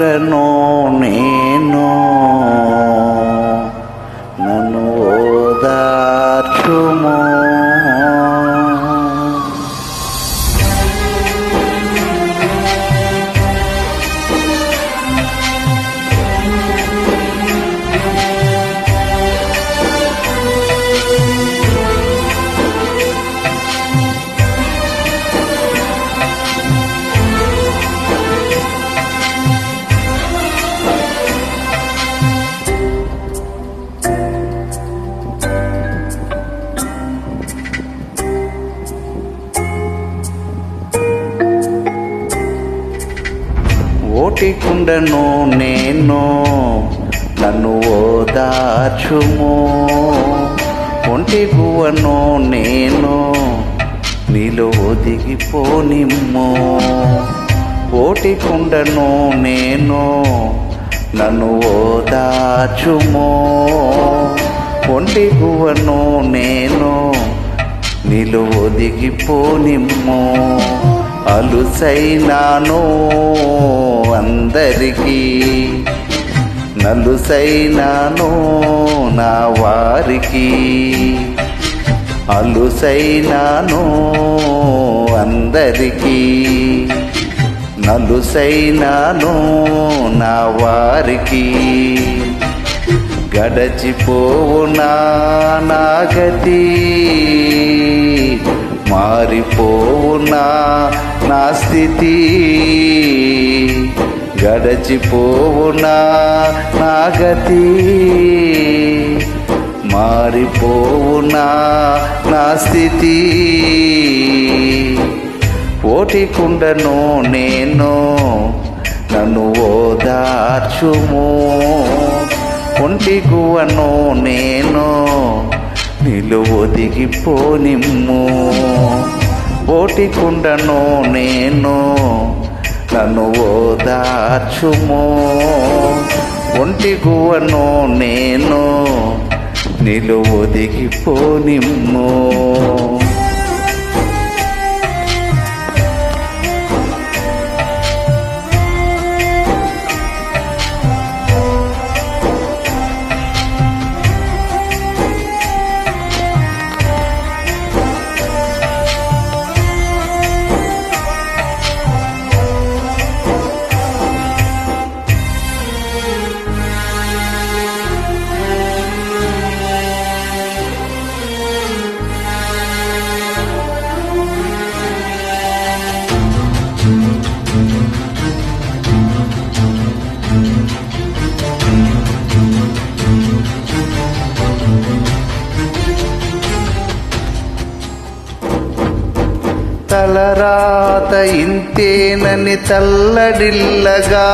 కుండను నేను ఓటి కుండను నేను నన్ను ఓదార్చుము ఒంటి గువను నేను నీలో ఒదిగిపోనిమ్ము. ఓటి కుండను నేను నన్ను ఓదార్చుము ఒంటి గువను నేను నీలో ఒదిగిపోనిమ్ము. అలుసైనాను అందరికీ నలుసైనాను నా వారికి. అలుసైనాను అందరికీ నలుసైనాను నా వారికి. గడచిపోవునా నా గతి? మారిపోవునా నా స్థితి? గడచిపోవునా నా గతి మారిపోవునా నా స్థితి? ఓటి కుండను నేను నన్ను ఓదార్చుము. ఒంటి గువను నేను నిలువొదిగిపోనిమ్ము ఓటి కుండను నేను నన్ను ఓదార్చుము. ఒంటి గువను నేను నిలువు రాత ఇంతేనని తల్లడిల్లగా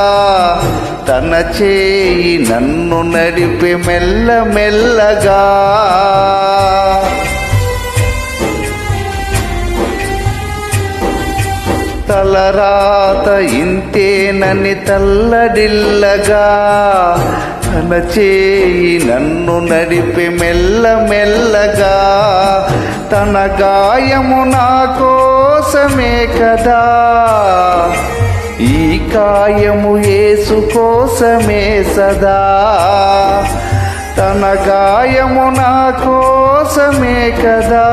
తన చేయి నన్ను నడిపి మెల్ల మెల్లగా. తలరాత ఇంతేనని తల్లడిల్లగా తన చేయి నన్ను నడిపి మెల్ల మెల్లగా తన గాయము నాకో కోసమే కదా. ఈ కాయము యేసు కోసమే సదా. తన గాయము నా కోసమే కదా.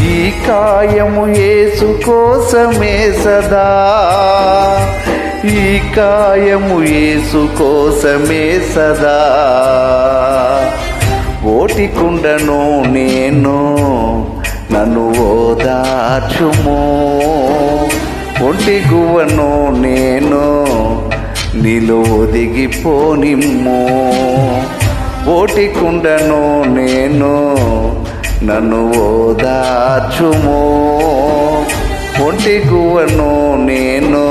ఈ కాయము యేసు కోసమే సదా. ఈ కాయము యేసు కోసమే సదా. ఓటికుండను నేను నన్ను ఓదార్చుము ఒంటి గువ్వను నేను నీలో ఒదిగిపోనిమ్ము. ఓటి కుండను నేను నన్ను ఓదార్చుము ఒంటి గువ్వను నేను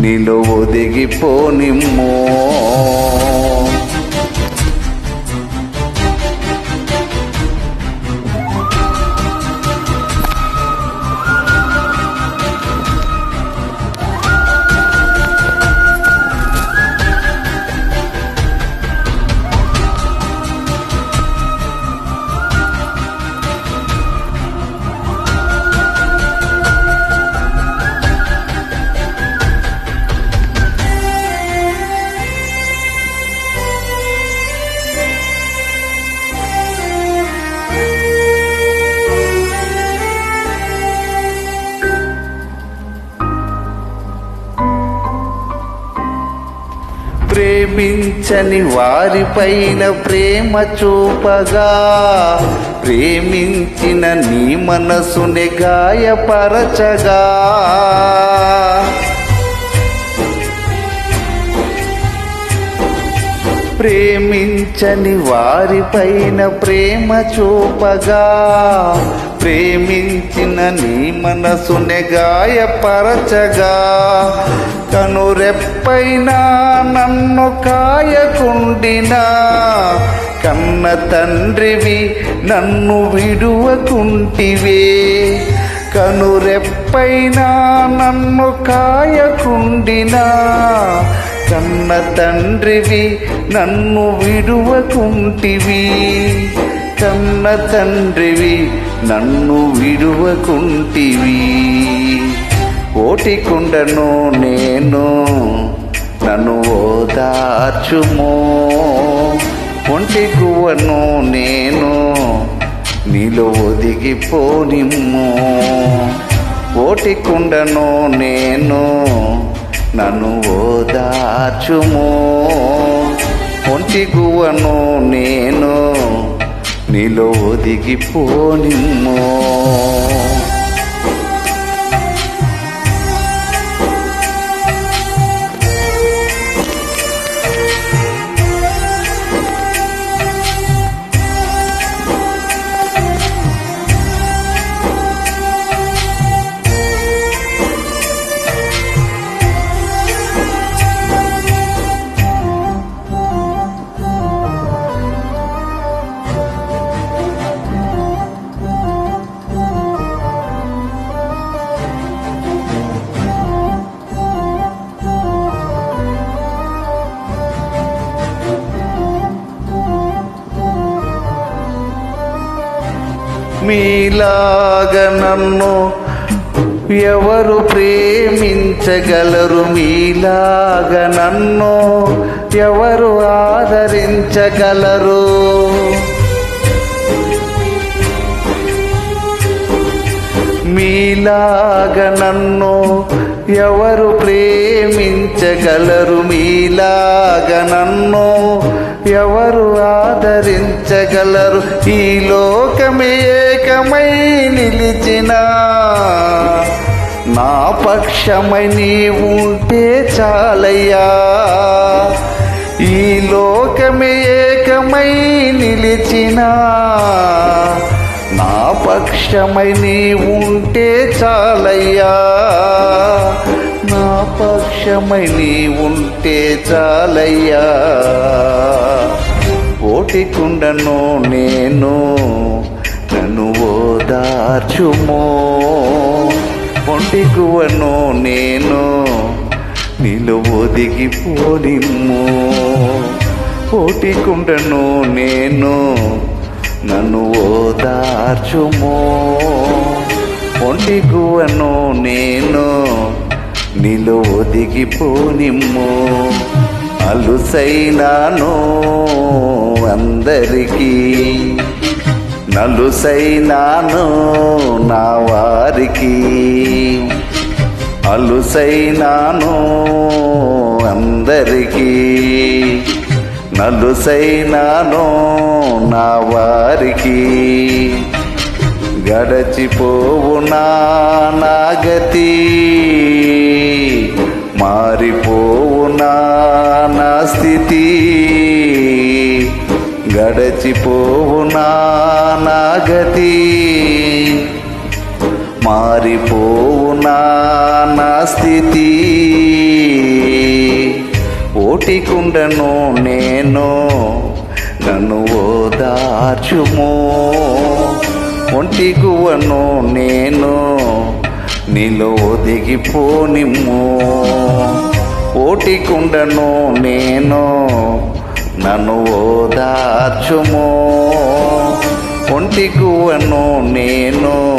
నీలో ఒదిగిపోనిమ్ము. ప్రేమించని వారిపైన ప్రేమ చూపగా ప్రేమించిన నీ మనసుని గాయపరచగా. ప్రేమించని వారిపైన ప్రేమ చూపగా ప్రేమించిన నీ మనసుని గాయపరచగా కనురెప్పైనా నన్ను కాయకుండినా కన్న తండ్రివి నన్ను విడువకుంటివే. కనురెప్పైనా నన్ను కాయకుండినా కన్న తండ్రివి నన్ను విడువకుంటివి. కన్న తండ్రివి నన్ను విడువకుంటివి. ఓటికుండను నేను నన్ను ఓదార్చుమో. ఒంటి గువ్వను నేను నీలో ఒదిగిపోనిమ్ము. ఓటికుండను నేను నన్ను ఓదార్చుము. ఒంటి నేను నీలో ఒదిగిపోనిమ్ము నన్ను ఎవరు ప్రేమించగలరు మీలాగ నన్ను ఎవరు ఆదరించగలరు? మీలాగ నన్ను ఎవరు ప్రేమించగలరు? మీలాగ నన్ను ఎవరు ఆదరించగలరు? ఈ లోకమే ఏకమై నిలిచిన. నా పక్షమై నీ చాలయ్యా? ఈ లోకమే ఏకమై నిలిచినా. పక్షమై నీ ఉంటే చాలయ్యా. నా పక్షమై నీ ఉంటే చాలయ్యా ఓటికుండను నేను నన్ను ఓదార్చుమో. ఒంటికువను నేను నీలో ఒదిగిపోనిమ్ము ఓటికుండను నేను నన్ను ఓదార్చుమో. ఒంటి గువను నేను నీలో ఒదిగిపోనిమ్ము. అలుసైనాను అందరికీ. నలుసైనాను నా వారికి. అలుసైనాను అందరికీ. నలుసైనాను నా వారికి గడచిపోవు నాగతి. మారిపోవు నా స్థితి. గడచిపోవునా నా గతి మారిపోవునా నా స్థితి. ఓటికుండను నేను నన్ను ఓదార్చుమో. ఒంటి గువ్వను నేను నీలో ఒదిగిపోనిమ్ము. ఓటికుండను నేను నన్ను ఓదార్చుమో. ఒంటి గువ్వను నేను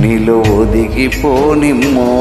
నీలో ఒదిగిపోనిమ్ము.